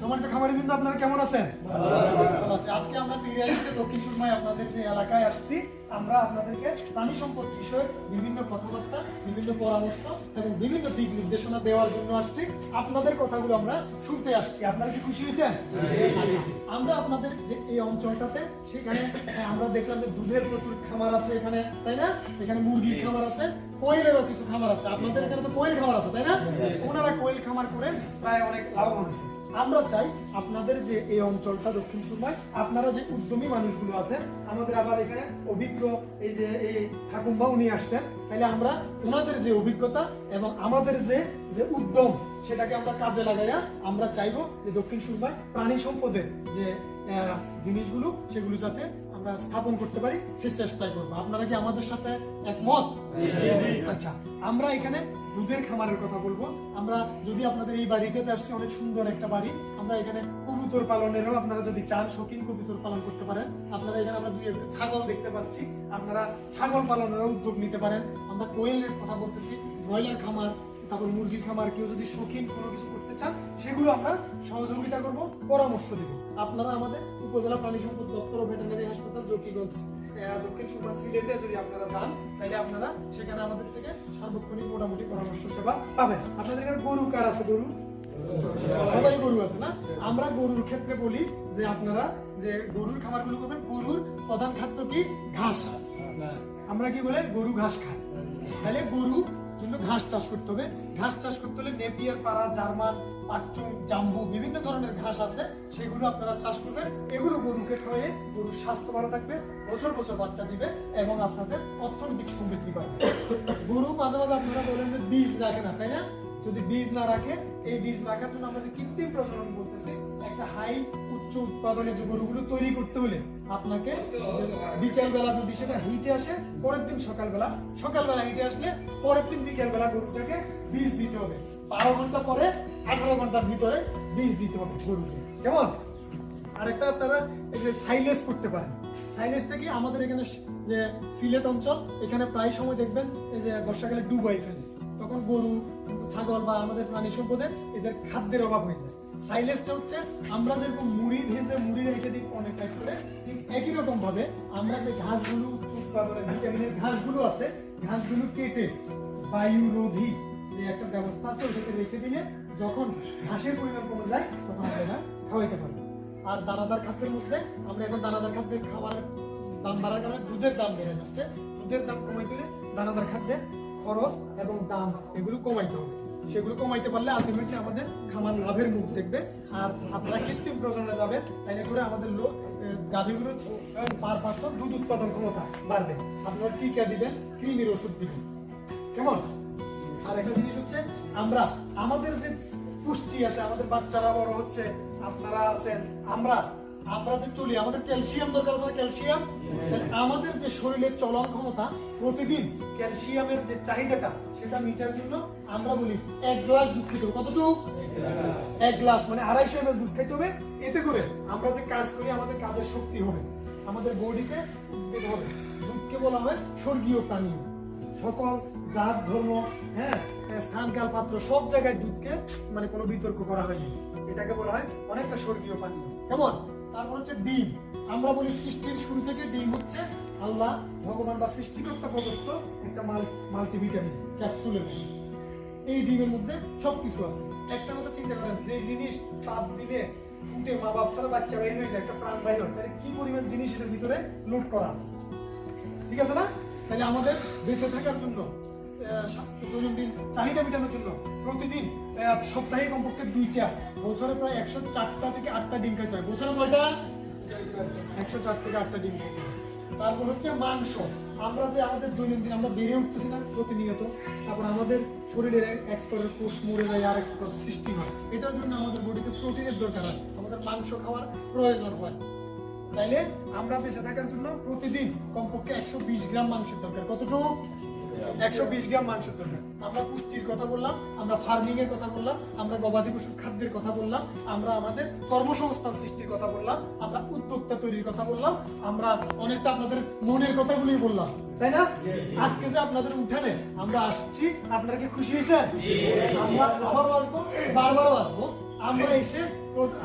খামারি বিন্দু আপনারা কেমন আছেন? আজকে আমরা দক্ষিণ সুরমায় আপনাদের যে এলাকায় আসছি আমরা আপনাদেরকে প্রাণী সম্পদ বিষয়ে বিভিন্ন কথাবার্তা বিভিন্ন পরামর্শ এবং বিভিন্ন দিক নির্দেশনা দেওয়ার জন্য আসছি। আপনাদের কথাগুলো আমরা শুনতে আসছি। আপনারা কি খুশি হয়েছেন? আচ্ছা, আমরা আপনাদের যে এই অঞ্চলটাতে সেখানে হ্যাঁ, আমরা দেখলাম যে দুধের প্রচুর খামার আছে এখানে তাই না? এখানে মুরগির খামার আছে কোয়েলেরও কিছু খামার আছে। আপনাদের এখানে তো কোয়েল খামার আছে তাই না? ওনারা কোয়েল খামার করে প্রায় অনেক লাভবান হয়েছে। আমরা চাই আপনাদের যে এই অঞ্চলটা দক্ষিণ সুরমায়, আপনারা যে উদ্যমী মানুষগুলো আছেন, আমাদের আবার এখানে অভিজ্ঞ এই যে এই ঠাকুমা উনি আসছেন, তাহলে আমরা ওনাদের যে অভিজ্ঞতা এবং আমাদের যে যে উদ্যম, সেটাকে আমরা কাজে লাগাইয়া আমরা চাইব যে দক্ষিণ সুরমায় প্রাণী সম্পদের যে জিনিসগুলো, সেগুলো যাতে আমরা স্থাপন করতে পারি সে চেষ্টাই করব। আপনারা কি আমাদের সাথে একমত? আচ্ছা আমরা এখানে দুধের খামারের কথা বলব। আমরা যদি আপনাদের এই বাড়িটাতে আসছি অনেক সুন্দর একটা বাড়ি। আমরা এখানে কবুতর পালনেরও আপনারা যদি চান শৌখিন কবুতর পালন করতে পারেন। আপনারা এখানে আমরা দুই একটা ছাগল দেখতে পাচ্ছি। আপনারা ছাগল পালনেরও উদ্যোগ নিতে পারেন। আমরা কোয়েলের কথা বলতেছি ব্রয়লার খামার তারপর মুরগির খামার, কেউ যদি শৌখিন কোনো কিছু করতে চান, সেগুলো আমরা সহযোগিতা করব, পরামর্শ দেব। আপনারা আমাদের উপজেলা প্রাণী সম্পদ দপ্তর ও ভেটেরিনারি হাসপাতাল, জকিগঞ্জ দক্ষিণ সুরমা সিলেটে যদি আপনারা যান, তাহলে আপনারা সেখানে আমাদের থেকে সার্বক্ষণিক মোটামুটি পরামর্শ সেবা পাবেন। আপনাদের এখানে গরু কার আছে, গরু? সবারই গরু আছে না? আমরা গরুর ক্ষেত্রে বলি যে আপনারা যে গরুর খাবারগুলো করবেন, গরুর প্রধান খাদ্য কি? ঘাস। আমরা কি বলে? গরু ঘাস খায়। তাহলে গরু জন্য ঘাস চাষ করতে হবে। ঘাস চাষ করতে হলে নেপিয়ার পাড়া, জার্মান, পাটচুং, জাম্বু বিভিন্ন ধরনের ঘাস আছে। সেগুলো আপনারা চাষ করবেন। এগুলো গরুকে খাওয়ালে গরুর স্বাস্থ্য ভালো থাকবে, বছর বছর বাচ্চা দিবে এবং আপনাদের অর্থনৈতিক সমৃদ্ধি পাবে গরু মাঝে মাঝে আপনারা বলেন যে বীজ রাখে না, তাই না? বীজ না রাখে, এই বীজ রাখার জন্য আমরা যে কৃত্রিম প্রজনন বলতেছি, একটা হাই উচ্চ উৎপাদনের যে গরুগুলো তৈরি করতে হলে আপনাকে বিকেল বেলা যদি সেটা হিটে আসে, পরের দিন সকালবেলা সকালবেলা হিটে আসলে পরের দিন বিকেল বেলা গরুটাকে বীজ দিতে হবে। বারো ঘণ্টা পরে আঠারো ঘণ্টার ভিতরে বীজ দিতে হবে গরুকে। কেমন? আরেকটা আপনারা এই যে সাইলেজ করতে পারেন। সাইলেজটা কি? আমাদের এখানে যে সিলেট অঞ্চল, এখানে প্রায় সময় দেখবেন, এই যে বর্ষাকালে ডুবাই ফেলে। তখন গরু, ছাগল বা আমাদের প্রাণী সম্পদের এদের খাদ্যের অভাব হয়ে যায়। সাইলেজটা হচ্ছে আমরা যেরকম মুড়ি ভেজে মুড়ি রেখে দিই অনেক টাইপ করে ঠিক একই রকম ভাবে আমরা যে ঘাসগুলো উচ্চ উৎপাদনের ভিটামিনের ঘাসগুলো আছে, ঘাসগুলো কেটে বায়ুরোধী যে একটা ব্যবস্থা আছে, ওটাকে রেখে দিলে যখন ঘাসের পরিমাণ কমে যায়, তখন আমরা খাওয়াইতে পারব আর দানাদার খাদ্যের মধ্যে আমরা এখন দানাদার খাদ্যের খাবারের দাম বাড়ার কারণে দুধের দাম বেড়ে যাচ্ছে। দুধের দাম কমে গেলে দানাদার খাদ্যের খরচ এবং দাম এগুলো কমাইতে হবে। সেগুলো কমাইতে পারলে আলটিমেটলি আমাদের খামার লাভের মুখ দেখবে। আর আপনারা কৃত্রিম প্রজননে যাবেন, তাইলে করে আমাদের লোক গাভীগুলো পার পার্সন দুধ উৎপাদন ক্ষমতা বাড়বে। আপনারা টিকা দিবেন, কৃমির ওষুধ দিবেন। কেমন? আর একটা জিনিস হচ্ছে, আমরা, আমাদের যে পুষ্টি আছে, আমাদের বাচ্চারা বড় হচ্ছে, আপনারা আছেন, আমরা আমরা যে চলি আমাদের ক্যালসিয়াম দরকার আছে ক্যালসিয়াম? আমাদের যে শরীরের চলন ক্ষমতা প্রতিদিন ক্যালসিয়ামের যে চাহিদাটা সেটা মিটার জন্য আমরা বলি এক গ্লাস দুধ খেতে হবে। কতটুকু? এক গ্লাস। মানে আড়াইশো এমএল দুধ খেতে হবে। এতে করে আমরা যে কাজ করি আমাদের কাজের শক্তি হবে। আমাদের বডিকে দিতে হবে। দুধকে বলা হয় স্বর্গীয় প্রাণী। সকল জাত ধর্ম হ্যাঁ স্থান কাল পাত্র সব জায়গায় দুধকে মানে কোনো বিতর্ক করা হয়নি। এটাকে বলা হয় অনেকটা স্বর্গীয় পানীয় কেমন? তারপর হচ্ছে ডিম। আমরা বলি সৃষ্টির শুরু থেকে ডিম হচ্ছে আল্লাহ ভগবান বা সৃষ্টিকর্তা প্রদত্ত একটা মাল্টিভিটামিন, ক্যাপসুলের এই ডিমের মধ্যে সবকিছু আছে। একটা কথা চিন্তা করেন, যে জিনিস তাপ দিলে ফুটে মা বাপ ছাড়া বাচ্চা বাইরে হয়ে যায়, একটা প্রাণ বাইর হয়, তাহলে কি পরিমাণ জিনিস এটার ভিতরে লোড করা আছে? ঠিক আছে না? তাহলে আমাদের বেঁচে থাকার জন্য দৈনন্দিন চাহিদা মেটানোর জন্য প্রতিদিন সপ্তাহে কমপক্ষে দুইটা, বছরে প্রায় একশো চারটা থেকে আটটা ডিম খাইতে হয়। বছরে কয়টা? একশো চার থেকে আটটা ডিম খেতে হয়। তারপর হচ্ছে মাংস। আমরা যে আমাদের দৈনন্দিন, আমরা বেড়ে উঠতেছি না প্রতিনিয়ত। তারপর আমাদের শরীরের এক স্তরের কোষ মরে যায়, আর এক স্তর সৃষ্টি হয়। এটার জন্য আমাদের বডিতে প্রোটিনের দরকার হয়। আমাদের মাংস খাওয়ার প্রয়োজন হয়। তাইলে আমরা বেঁচে থাকার জন্য প্রতিদিন কমপক্ষে একশো বিশ গ্রাম মাংসের দরকার। কতটুকু? একশো বিশ গ্রাম আমরা পুষ্টির কথা বললাম, আমরা ফার্মিং এর কথা বললাম, আমরা গবাদি পশুর খাদ্যের কথা বললাম, আমরা আমাদের কর্মসংস্থান সৃষ্টির কথা বললাম, আমরা উদ্যোক্তা তৈরির কথা বললাম, আমরা অনেকটা আপনাদের মনের কথাগুলোই বললাম, তাই না? আজকে যে আপনাদের উঠানে আমরা আসছি, আপনারা কি খুশি আমরা আবারও আসব, বারবারও আসব। আমরা এসে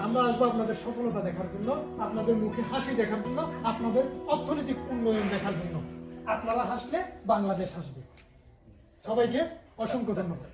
আমরা আসব আপনাদের সফলতা দেখার জন্য, আপনাদের মুখে হাসি দেখার জন্য, আপনাদের অর্থনৈতিক উন্নয়ন দেখার জন্য। আপনারা হাসলে বাংলাদেশ হাসবে। সবাইকে অসংখ্য ধন্যবাদ।